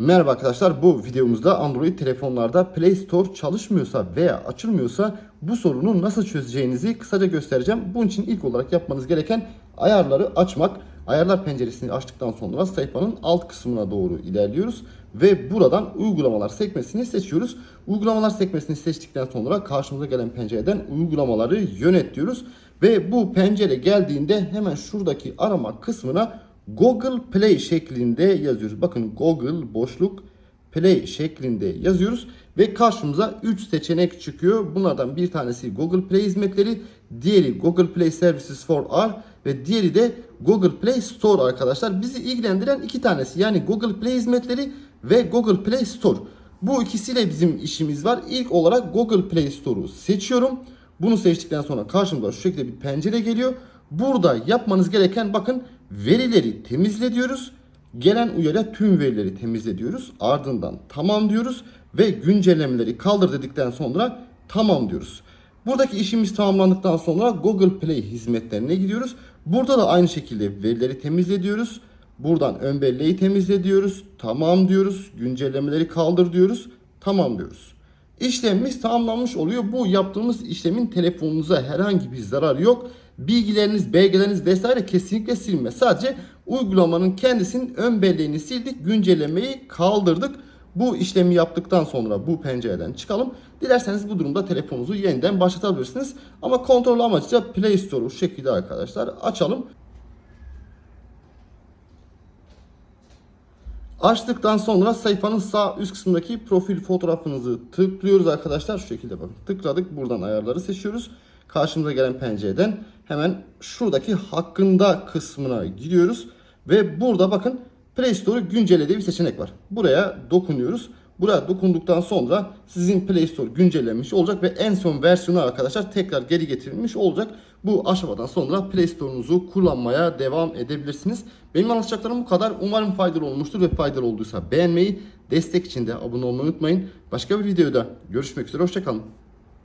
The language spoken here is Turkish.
Merhaba arkadaşlar bu videomuzda Android telefonlarda Play Store çalışmıyorsa veya açılmıyorsa bu sorunu nasıl çözeceğinizi kısaca göstereceğim. Bunun için ilk olarak yapmanız gereken ayarları açmak. Ayarlar penceresini açtıktan sonra sayfanın alt kısmına doğru ilerliyoruz ve buradan uygulamalar sekmesini seçiyoruz. Uygulamalar sekmesini seçtikten sonra karşımıza gelen pencereden uygulamaları yönet diyoruz ve bu pencere geldiğinde hemen şuradaki arama kısmına Google Play şeklinde yazıyoruz. Bakın Google boşluk Play şeklinde yazıyoruz ve karşımıza 3 seçenek çıkıyor. Bunlardan bir tanesi Google Play hizmetleri, diğeri Google Play Services for R ve diğeri de Google Play Store arkadaşlar. Bizi ilgilendiren iki tanesi yani Google Play hizmetleri ve Google Play Store. Bu ikisiyle bizim işimiz var. İlk olarak Google Play Store'u seçiyorum. Bunu seçtikten sonra karşımıza şu şekilde bir pencere geliyor. Burada yapmanız gereken bakın verileri temizle diyoruz. Gelen uyarıya tüm verileri temizle diyoruz. Ardından tamam diyoruz ve güncellemeleri kaldır dedikten sonra tamam diyoruz. Buradaki işimiz tamamlandıktan sonra Google Play hizmetlerine gidiyoruz. Burada da aynı şekilde verileri temizle diyoruz. Buradan ön belleği temizle diyoruz. Tamam diyoruz. Güncellemeleri kaldır diyoruz. Tamam diyoruz. İşlemimiz tamamlanmış oluyor. Bu yaptığımız işlemin telefonunuza herhangi bir zararı yok. Bilgileriniz, belgeleriniz vesaire kesinlikle silinmez. Sadece uygulamanın kendisinin ön belleğini sildik, güncellemeyi kaldırdık. Bu işlemi yaptıktan sonra bu pencereden çıkalım. Dilerseniz bu durumda telefonunuzu yeniden başlatabilirsiniz. Ama kontrol amacıyla Play Store'u şu şekilde arkadaşlar açalım. Açtıktan sonra sayfanın sağ üst kısmındaki profil fotoğrafınızı tıklıyoruz arkadaşlar. Şu şekilde bakın. Tıkladık. Buradan ayarları seçiyoruz. Karşımıza gelen pencereden hemen şuradaki hakkında kısmına gidiyoruz. Ve burada bakın Play Store'u güncelle diye bir seçenek var. Buraya dokunuyoruz. Buraya dokunduktan sonra sizin Play Store güncellenmiş olacak ve en son versiyonu arkadaşlar tekrar geri getirilmiş olacak. Bu aşamadan sonra Play Store'unuzu kullanmaya devam edebilirsiniz. Benim anlatacaklarım bu kadar. Umarım faydalı olmuştur ve faydalı olduysa beğenmeyi, destek için de abone olmayı unutmayın. Başka bir videoda görüşmek üzere. Hoşçakalın.